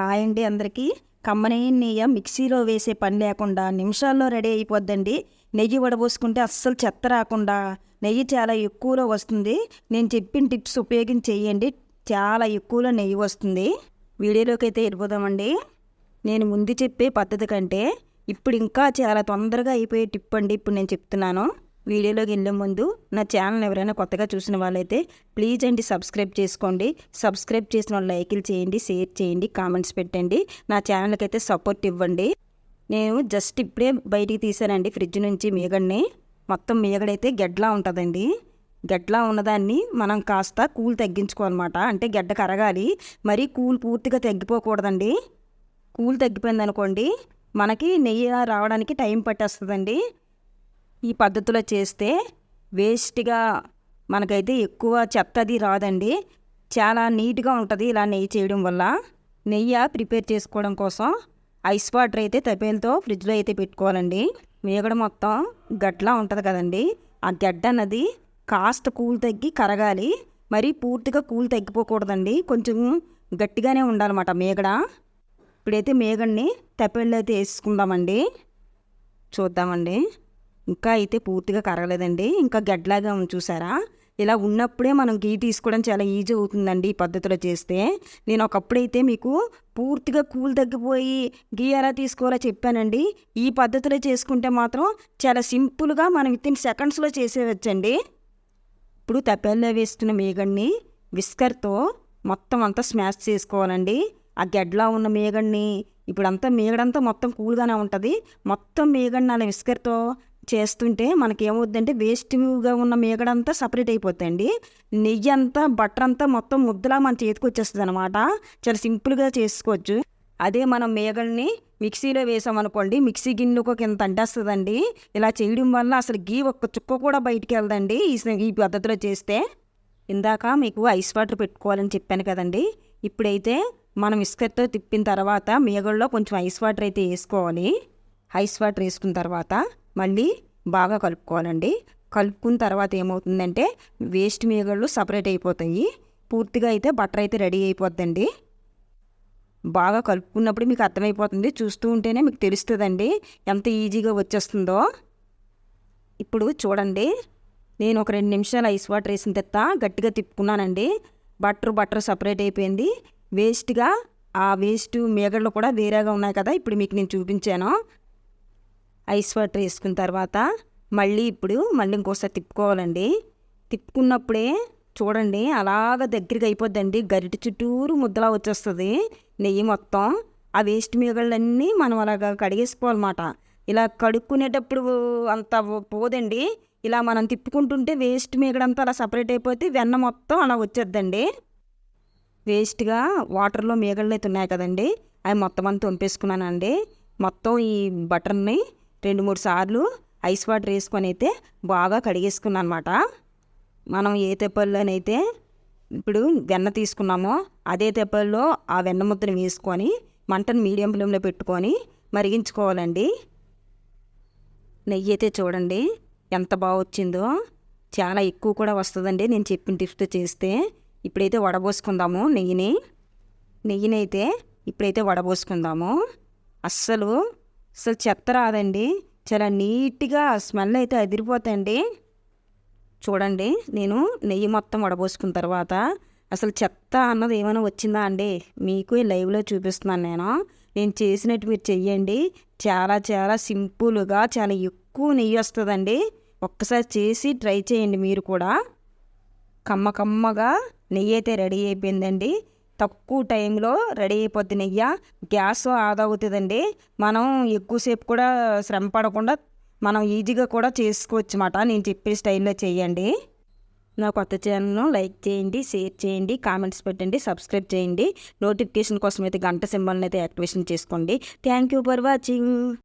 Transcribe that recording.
Hi అండి అందరికీ. కమ్మని నెయ్యి మిక్సీలో వేసే పని లేకుండా నిమిషాల్లో రెడీ అయిపోద్దండి. నెయ్యి వడబోసుకుంటే అస్సలు చెత్త రాకుండా. నెయ్యి చాలా ఎక్కువలో వస్తుంది. నేను చెప్పిన టిప్స్ ఉపయోగించి చేయండి. చాలా ఎక్కువలో నెయ్యి వస్తుంది. వీడియోలోకి అయితే వెళ్ళిపోదామండి. నేను ముందు చెప్పే పద్ధతి కంటే ఇప్పుడు ఇంకా చాలా తొందరగా అయిపోయే టిప్ అండి. ఇప్పుడు నేను చెప్తున్నాను. వీడియోలోకి వెళ్ళే ముందు నా ఛానల్ ఎవరైనా కొత్తగా చూసిన వాళ్ళైతే ప్లీజ్ అండి సబ్స్క్రైబ్ చేసుకోండి. సబ్స్క్రైబ్ చేసిన వాళ్ళు లైకులు చేయండి షేర్ చేయండి కామెంట్స్ పెట్టండి. నా ఛానల్కి అయితే సపోర్ట్ ఇవ్వండి. నేను జస్ట్ ఇప్పుడే బయటికి తీసానండి ఫ్రిడ్జ్ నుంచి మీగడ్ని. మొత్తం మీగడైతే గెడ్లా ఉంటుందండి. గడ్డలా ఉన్నదాన్ని మనం కాస్త కూల్ తగ్గించుకోవాలన్నమాట. అంటే గడ్డ కరగాలి. మరీ కూల్ పూర్తిగా తగ్గిపోకూడదండి. కూల్ తగ్గిపోయింది అనుకోండి మనకి నెయ్యి రావడానికి టైం పట్టేస్తుందండి. ఈ పద్ధతిలో చేస్తే వేస్ట్గా మనకైతే ఎక్కువ చెత్త అది రాదండి. చాలా నీట్గా ఉంటుంది ఇలా నెయ్యి చేయడం వల్ల. నెయ్యి ప్రిపేర్ చేసుకోవడం కోసం ఐస్ వాటర్ అయితే తపేలతో ఫ్రిడ్జ్లో అయితే పెట్టుకోవాలండి. మేగడ మొత్తం గడ్లా ఉంటుంది కదండి. ఆ గడ్డ అన్నది కాస్త కూల్ తగ్గి కరగాలి. మరీ పూర్తిగా కూల్ తగ్గిపోకూడదండి. కొంచెం గట్టిగానే ఉండాలన్నమాట మేగడ. ఇప్పుడైతే మేగడిని తపేళ్ళు అయితే వేసుకుందామండి. చూద్దామండి. ఇంకా అయితే పూర్తిగా కరగలేదండి. ఇంకా గడ్లాగా చూసారా? ఇలా ఉన్నప్పుడే మనం గీ తీసుకోవడం చాలా ఈజీ అవుతుందండి ఈ పద్ధతిలో చేస్తే. నేను ఒకప్పుడైతే మీకు పూర్తిగా కూల్ తగ్గిపోయి గీ ఎలా తీసుకోవాలో చెప్పానండి. ఈ పద్ధతిలో చేసుకుంటే మాత్రం చాలా సింపుల్గా మనం విత్ ఇన్ సెకండ్స్లో చేసేవచ్చండి ఇప్పుడు తప్పేల్లో వేస్తున్న మేగడ్ని విస్కర్తో మొత్తం అంతా స్మాష్ చేసుకోవాలండి. ఆ గెడ్లా ఉన్న మేగడ్ని ఇప్పుడంతా మేగడంతా మొత్తం కూల్గానే ఉంటుంది. మొత్తం మేగడ్ని అలా విస్కర్తో చేస్తుంటే మనకి ఏమవుద్దంటే వేస్ట్గా ఉన్న మేగడంతా సపరేట్ అయిపోతాయండి నెయ్యి అంతా బటర్ అంతా మొత్తం ముద్దలా మన చేతికి వచ్చేస్తుంది అనమాట చాలా సింపుల్గా చేసుకోవచ్చు. అదే మనం మేగల్ని మిక్సీలో వేసామనుకోండి మిక్సీ గిన్నెకు ఒక ఇంత అంటేస్తుందండి. ఇలా చేయడం వల్ల అసలు గీ ఒక్క చుక్క కూడా బయటికి వెళ్దండి ఈ ఈ పద్ధతిలో చేస్తే. ఇందాక మీకు ఐస్ వాటర్ పెట్టుకోవాలని చెప్పాను కదండి. ఇప్పుడైతే మనం ఇసుకతో తిప్పిన తర్వాత మేగల్లో కొంచెం ఐస్ వాటర్ అయితే వేసుకోవాలి. ఐస్ వాటర్ వేసుకున్న తర్వాత మళ్ళీ బాగా కలుపుకోవాలండి. కలుపుకున్న తర్వాత ఏమవుతుందంటే వేస్ట్ మేగళ్ళు సపరేట్ అయిపోతాయి. పూర్తిగా అయితే బటర్ అయితే రెడీ అయిపోద్దండి. బాగా కలుపుకున్నప్పుడు మీకు అర్థమైపోతుంది. చూస్తూ ఉంటేనే మీకు తెలుస్తుందండి ఎంత ఈజీగా వచ్చేస్తుందో. ఇప్పుడు చూడండి. నేను ఒక రెండు నిమిషాలు ఐస్ వాటర్ వేసిన తెత్త గట్టిగా తిప్పుకున్నానండి. బటర్ బటర్ సపరేట్ అయిపోయింది. వేస్ట్గా ఆ వేస్ట్ మేగళ్ళు కూడా వేరేగా ఉన్నాయి కదా ఇప్పుడు మీకు నేను చూపించాను. ఐస్ వాటర్ వేసుకున్న తర్వాత మళ్ళీ ఇప్పుడు మళ్ళీ ఇంకోసారి తిప్పుకోవాలండి. తిప్పుకున్నప్పుడే చూడండి అలాగ దగ్గరికి అయిపోద్దండి. గరిట చుట్టూరు ముద్దలా వచ్చేస్తుంది. నెయ్యి మొత్తం. ఆ వేస్ట్ మిగళ్ళన్నీ మనం అలాగ కడిగేసుకోవాలన్నమాట. ఇలా కడుక్కునేటప్పుడు అంత పోదండి. ఇలా మనం తిప్పుకుంటుంటే వేస్ట్ మిగడంతా అలా సపరేట్ అయిపోతే వెన్న మొత్తం అలా వచ్చేద్దండి. వేస్ట్గా వాటర్లో మేగళ్ళు అయితే ఉన్నాయి కదండి. అవి మొత్తం అంతా వంపేసుకున్నానండి మొత్తం ఈ బటర్ని రెండు మూడు సార్లు ఐస్ వాటర్ వేసుకొని అయితే బాగా కడిగేసుకున్నాను అనమాట మనం ఏ తెప్పల్లోనైతే ఇప్పుడు వెన్న తీసుకున్నామో అదే తెప్పల్లో ఆ వెన్న ముద్దను వేసుకొని మంటను మీడియం ఫ్లేమ్లో పెట్టుకొని మరిగించుకోవాలండి. నెయ్యి అయితే చూడండి ఎంత బాగా వచ్చిందో. చాలా ఎక్కువ కూడా వస్తుందండి నేను చెప్పిన టిప్స్తో చేస్తే. ఇప్పుడైతే వడబోసుకుందాము నెయ్యిని. నెయ్యిని అయితే ఇప్పుడైతే వడబోసుకుందాము. అస్సలు అసలు చెత్త రాదండి. చాలా నీట్గా స్మెల్ అయితే అదిరిపోతాయండి చూడండి నేను నెయ్యి మొత్తం వడబోసుకున్న తర్వాత అసలు చెత్త అన్నది ఏమైనా వచ్చిందా అండి? మీకు లైవ్లో చూపిస్తున్నాను నేను. నేను చేసినట్టు మీరు చెయ్యండి. చాలా చాలా సింపుల్గా చాలా ఎక్కువ నెయ్యి వస్తుందండి. ఒక్కసారి చేసి ట్రై చేయండి మీరు కూడా. కమ్మ కమ్మగా నెయ్యి అయితే రెడీ అయిపోయిందండి. తక్కువ టైంలో రెడీ అయిపోద్ది నెయ్యి. గ్యాస్ ఆదా అవుతుందండి మనం ఎక్కువసేపు కూడా శ్రమ పడకుండా మనం ఈజీగా కూడా చేసుకోవచ్చు అన్నమాట నేను చెప్పే స్టైల్లో చేయండి. నా కొత్త ఛానల్ను లైక్ చేయండి షేర్ చేయండి కామెంట్స్ పెట్టండి సబ్స్క్రైబ్ చేయండి. నోటిఫికేషన్ కోసం అయితే గంట సింబల్ని అయితే యాక్టివేషన్ చేసుకోండి. Thank you for watching.